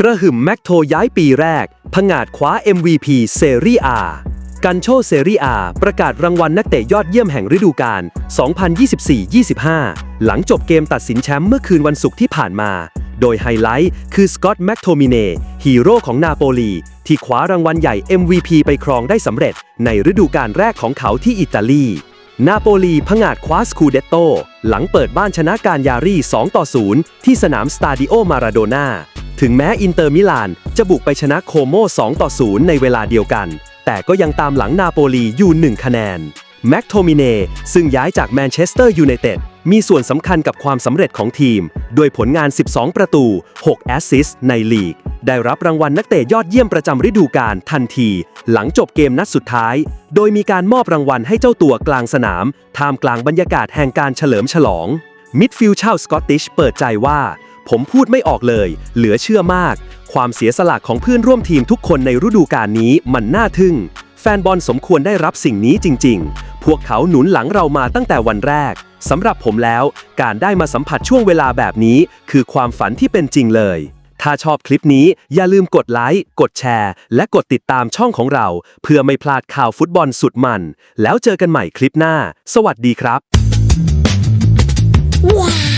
กระหึ่มแม็กโทย้ายปีแรก ผงาดคว้า MVP เซรีอากันโชเซรีอาประกาศรางวัลนักเตะยอดเยี่ยมแห่งฤดูกาล 2024-25 หลังจบเกมตัดสินแชมป์เมื่อคืนวันศุกร์ที่ผ่านมา โดยไฮไลท์คือสกอตต์แม็กโทมิเนฮีโร่ของนาโปลี ที่คว้ารางวัลใหญ่ MVP ไปครองได้สำเร็จ ในฤดูกาลแรกของเขาที่อิตาลีนาโปลีผงาดคว้าสคูเดตโต หลังเปิดบ้านชนะการยารี 2-0 ที่สนามสตาดิโอมาราโดนา ถึงแม้อินเตอร์มิลานจะบุกไปชนะโคโม2ต่อ0ในเวลาเดียวกัน แต่ก็ยังตามหลังนาโปลีอยู่ 1 คะแนน แม็กโทมิเนซึ่งย้ายจากแมนเชสเตอร์ยูไนเต็ดมีส่วนสำคัญกับความสำเร็จของทีม ด้วยผลงาน 12 ประตู 6 แอสซิสต์ในลีก ได้รับรางวัลนักเตะยอดเยี่ยมประจำฤดูกาลทันที หลังจบเกมนัดสุดท้าย โดยมีการมอบรางวัลให้เจ้าตัวกลางสนาม ท่ามกลางบรรยากาศแห่งการเฉลิมฉลอง มิดฟิลด์ชาวสกอตติชเปิดใจว่า ผมพูดไม่ออกเลย เหลือเชื่อมาก ความเสียสละของเพื่อนร่วมทีมทุกคนในฤดูกาลนี้มันน่าทึ่ง แฟนบอลสมควรได้รับสิ่งนี้จริง ๆ พวกเขาหนุนหลังเรามาตั้งแต่วันแรกสำหรับผมแล้ว การได้มาสัมผัสช่วงเวลาแบบนี้ คือความฝันที่เป็นจริงเลย ถ้าชอบคลิปนี้อย่าลืมกดไลค์ กดแชร์ และกดติดตามช่องของเรา เพื่อไม่พลาดข่าวฟุตบอลสุดมัน แล้วเจอกันใหม่คลิปหน้า สวัสดีครับ Wow.